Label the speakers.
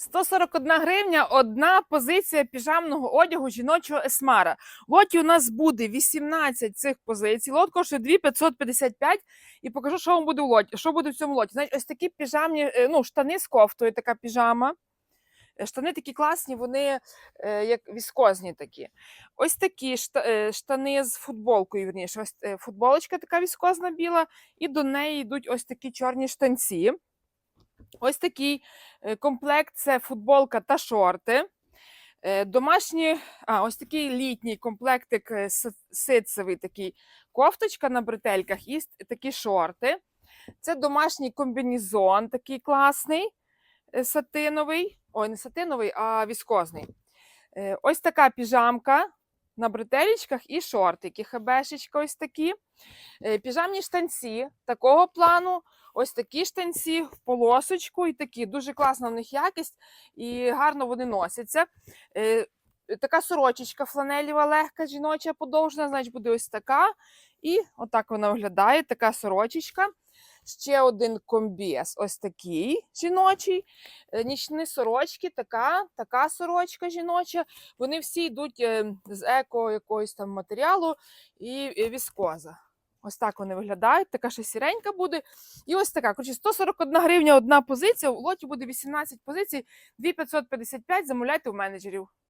Speaker 1: 141 гривня одна позиція піжамного одягу жіночого есмара. Лоті у нас буде 18 цих позицій. Лот коштує 2555 і покажу, що вам буде в лоті. Що буде в цьому лоті. Знаєте, ось такі піжамні, е, ну, штани з кофтою, така піжама. Е, Штани такі класні, вони е, як віскозні такі. Ось такі е, штани з футболкою, вірніше. Ось футболочка така віскозна біла, і до неї йдуть ось такі чорні штанці. Ось такий е, комплект це футболка та шорти. Е, Домашні, а, ось такий літній комплектик е, ситцевий такий кофточка на бретельках і такі шорти. Це домашній комбінезон, такий класний, сатиновий. Ой, не сатиновий, а віскозний. Ось така піжамка на бретелечках і шортики. Хебешечка ось такі. Піжамні штанці такого плану. Ось такі штанці в полосочку і такі. Дуже класна в них якість і гарно вони носяться. Е, Така сорочечка фланелєва, легка, жіноча, подовжена, значить буде ось така. І отак вона виглядає, така сорочечка. Ще один комбіз, ось такий жіночий. Е, Нічні сорочки, така, така сорочка жіноча. Вони всі йдуть е, з еко якогось там матеріалу і віскоза. Ось так вони виглядають, така ще сіренька буде. І ось така. Коротше, 141 гривня одна позиція. У лоті буде 18 позицій, 2555. Замовляйте у менеджерів.